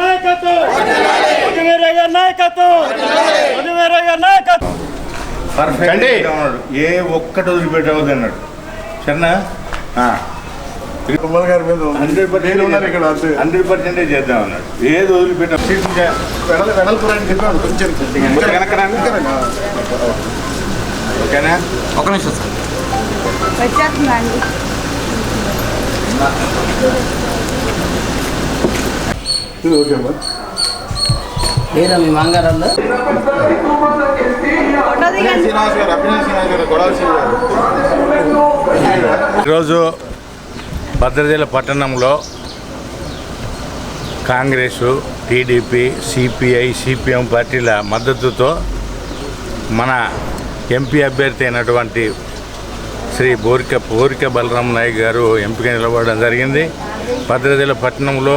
నాయకత్వం! వదివేరయ్య నాయకత్వం! పర్ఫెక్ట్ అన్నాడు ఏ ఒక్కటి వదిలిపెట్టవద్దు అన్నాడు. సరేనా? గారి మీద హండ్రెడ్ నేను ఉన్నాను ఇక్కడ హండ్రెడ్ పర్సెంటే చేద్దాం అన్నాడు. ఏది వదిలిపెట్టాం? వెడల వెడల్పురాని చెప్పాను కొంచెం ఓకేనా? ఒక నిమిషం సార్. వచ్చేస్తుందండి అభినయ్ శ్రీనివాస్ గారు గొడవ గారు ఈరోజు భద్రాచల పట్టణంలో కాంగ్రెసు టీడీపీ సిపిఐ సిపిఎం పార్టీల మద్దతుతో మన ఎంపీ అభ్యర్థి అయినటువంటి శ్రీ బోరిక బోరిక బలరాం నాయక్ గారు ఎంపిక నిలబడడం జరిగింది. భద్రాచల పట్టణంలో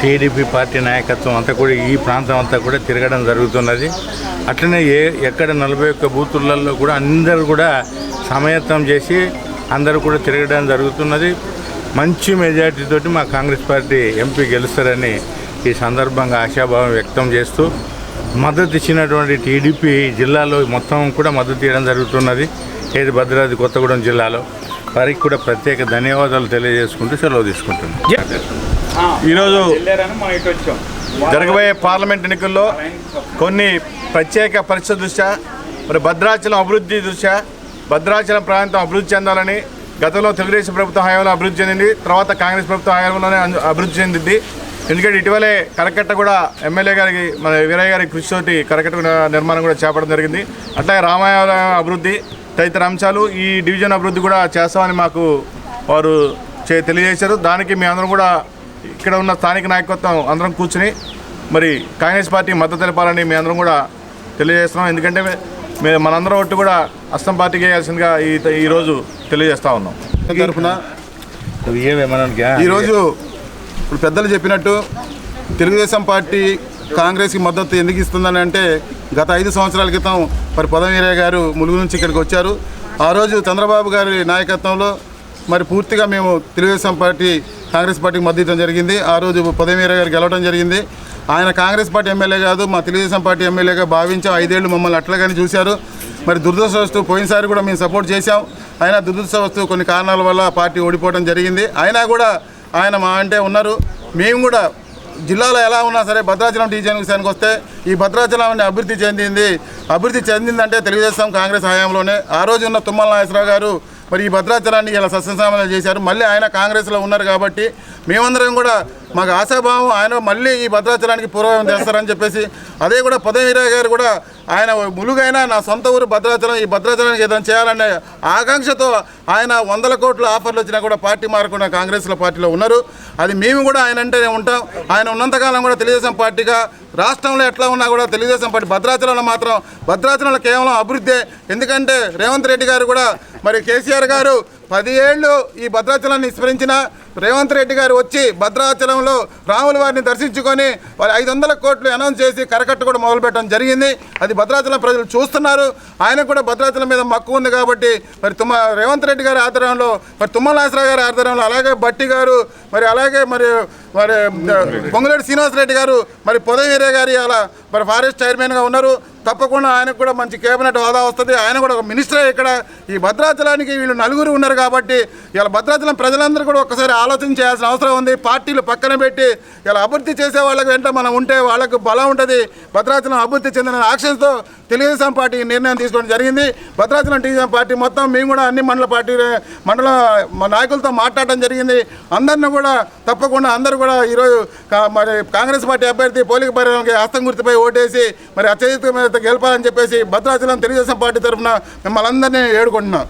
టీడీపీ పార్టీ నాయకత్వం అంతా కూడా ఈ ప్రాంతం అంతా కూడా తిరగడం జరుగుతున్నది. అట్లనే ఏ ఎక్కడ నలభై ఒక్క బూతులలో కూడా అందరూ కూడా సమయత్వం చేసి అందరూ కూడా తిరగడం జరుగుతున్నది. మంచి మెజార్టీతోటి మా కాంగ్రెస్ పార్టీ ఎంపీ గెలుస్తారని ఈ సందర్భంగా ఆశాభావం వ్యక్తం చేస్తూ మద్దతు ఇచ్చినటువంటి టీడీపీ జిల్లాలో మొత్తం కూడా మద్దతు ఇవ్వడం జరుగుతున్నది. ఏది భద్రాద్రి కొత్తగూడెం జిల్లాలో వారికి కూడా ప్రత్యేక ధన్యవాదాలు తెలియజేసుకుంటూ సెలవు తీసుకుంటున్నాను ఈరోజు జరగబోయే పార్లమెంట్ ఎన్నికల్లో కొన్ని ప్రత్యేక పరిస్థితుల దృష్ట్యా మరి భద్రాచలం అభివృద్ధి దృష్ట్యా భద్రాచలం ప్రాంతం అభివృద్ధి చెందాలని గతంలో తెలుగుదేశం ప్రభుత్వం హయాంలో అభివృద్ధి చెందింది తర్వాత కాంగ్రెస్ ప్రభుత్వం హయాంలోనే అభివృద్ధి చెందింది. ఎందుకంటే ఇటీవలే కరకట్ట కూడా ఎమ్మెల్యే గారికి మన వీరయ్య గారి కృషితోటి కరకట్ట నిర్మాణం కూడా చేపట్టడం జరిగింది. అట్లాగే రామాయణ అభివృద్ధి తదితర అంశాలు ఈ డివిజన్ అభివృద్ధి కూడా చేస్తామని మాకు వారు చే తెలియజేశారు. దానికి మీ అందరం కూడా ఇక్కడ ఉన్న స్థానిక నాయకత్వం అందరం కూర్చుని మరి కాంగ్రెస్ పార్టీ మద్దతు తెలపాలని మీ అందరం కూడా తెలియజేస్తున్నాం. ఎందుకంటే మేము మనందరం ఒట్టు కూడా అస్తం పార్టీకి వేయాల్సిందిగా ఈ ఈరోజు తెలియజేస్తా ఉన్నాం. తరఫున ఈరోజు ఇప్పుడు పెద్దలు చెప్పినట్టు తెలుగుదేశం పార్టీ కాంగ్రెస్కి మద్దతు ఎందుకు ఇస్తుందని అంటే గత ఐదు సంవత్సరాల క్రితం మరి పొదవీరయ్య గారు ములుగు నుంచి ఇక్కడికి వచ్చారు. ఆ రోజు చంద్రబాబు గారి నాయకత్వంలో మరి పూర్తిగా మేము తెలుగుదేశం పార్టీ కాంగ్రెస్ పార్టీకి మద్దతు జరిగింది. ఆ రోజు పొదమీర గారు గెలవడం జరిగింది. ఆయన కాంగ్రెస్ పార్టీ ఎమ్మెల్యే కాదు మా తెలుగుదేశం పార్టీ ఎమ్మెల్యేగా భావించాం ఐదేళ్ళు మమ్మల్ని అట్లగానే చూశారు. మరి దురదృష్టవస్తు పోయినసారి కూడా మేము సపోర్ట్ చేశాం. అయినా దురదృష్టవస్తు కొన్ని కారణాల వల్ల పార్టీ ఓడిపోవడం జరిగింది. అయినా కూడా ఆయన మా అంటే ఉన్నారు. మేము కూడా జిల్లాలో ఎలా ఉన్నా సరే భద్రాచలం డివిజన్ విషయానికి వస్తే ఈ భద్రాచలం అభివృద్ధి చెందింది. అభివృద్ధి చెందిందంటే తెలుగుదేశం కాంగ్రెస్ హయాంలోనే. ఆ రోజు ఉన్న తుమ్మల నాగేశ్వరరావు గారు మరి ఈ భద్రాచలాన్ని ఇలా సస్యశామలం చేశారు. మళ్ళీ ఆయన కాంగ్రెస్లో ఉన్నారు కాబట్టి మేమందరం కూడా మాకు ఆశాభావం ఆయన మళ్ళీ ఈ భద్రాచలానికి పూర్వం చేస్తారని చెప్పేసి అదే కూడా పదవీరా గారు కూడా ఆయన ములుగైనా నా సొంత ఊరు భద్రాచలం ఈ భద్రాచలానికి ఏదైనా చేయాలనే ఆకాంక్షతో ఆయన వందల కోట్ల ఆఫర్లు వచ్చినా కూడా పార్టీ మారకుండా కాంగ్రెస్లో పార్టీలో ఉన్నారు. అది మేము కూడా ఆయన అంటేనే ఉంటాం. ఆయన ఉన్నంతకాలం కూడా తెలుగుదేశం పార్టీగా రాష్ట్రంలో ఎట్లా ఉన్నా కూడా తెలుగుదేశం పార్టీ భద్రాచలంలో మాత్రం భద్రాచలంలో కేవలం అభివృద్ధి. ఎందుకంటే రేవంత్ రెడ్డి గారు కూడా మరి కేసీఆర్ గారు పది ఏళ్ళు ఈ భద్రాచలాన్ని విస్మరించిన రేవంత్ రెడ్డి గారు వచ్చి భద్రాచలంలో రాముల వారిని దర్శించుకొని వారి ఐదు వందల కోట్లు అనౌన్స్ చేసి కరకట్ట కూడా మొదలుపెట్టడం జరిగింది. అది భద్రాచలం ప్రజలు చూస్తున్నారు. ఆయన కూడా భద్రాచలం మీద మక్కువ ఉంది కాబట్టి మరి తుమ్మ రేవంత్ రెడ్డి గారి ఆధ్వర్యంలో మరి తుమ్మల నాగేశ్వరరావు గారి ఆధ్వర్యంలో అలాగే భట్టి గారు మరి అలాగే మరి మరి పొంగులేటి శ్రీనివాసరెడ్డి గారు మరి పొదవీరే గారి అలా మరి ఫారెస్ట్ చైర్మన్గా ఉన్నారు. తప్పకుండా ఆయనకు కూడా మంచి కేబినెట్ హోదా వస్తుంది. ఆయన కూడా ఒక మినిస్టరే ఇక్కడ. ఈ భద్రాచలానికి వీళ్ళు నలుగురు ఉన్నారు కాబట్టి ఇలా భద్రాచలం ప్రజలందరూ కూడా ఒక్కసారి ఆలోచన చేయాల్సిన అవసరం ఉంది. పార్టీలు పక్కన పెట్టి ఇలా అభివృద్ధి చేసే వాళ్ళకి వెంట మనం ఉంటే వాళ్ళకు బలం ఉంటుంది. భద్రాచలం అభివృద్ధి చెందిన ఆక్షన్స్తో తెలుగుదేశం పార్టీ నిర్ణయం తీసుకోవడం జరిగింది. భద్రాచలం తెలుగుదేశం పార్టీ మొత్తం మేము కూడా అన్ని మండల పార్టీ మండల నాయకులతో మాట్లాడడం జరిగింది. అందరిని కూడా తప్పకుండా అందరూ కూడా ఈరోజు మరి కాంగ్రెస్ పార్టీ అభ్యర్థి పోలిక పరిణామానికి హస్తం గుర్తుపై ఓటేసి మరి అత్యధిక మీద గెలపాలని చెప్పేసి భద్రాచలం తెలుగుదేశం పార్టీ తరఫున మిమ్మల్ని అందరినీ ఏడుకుంటున్నాం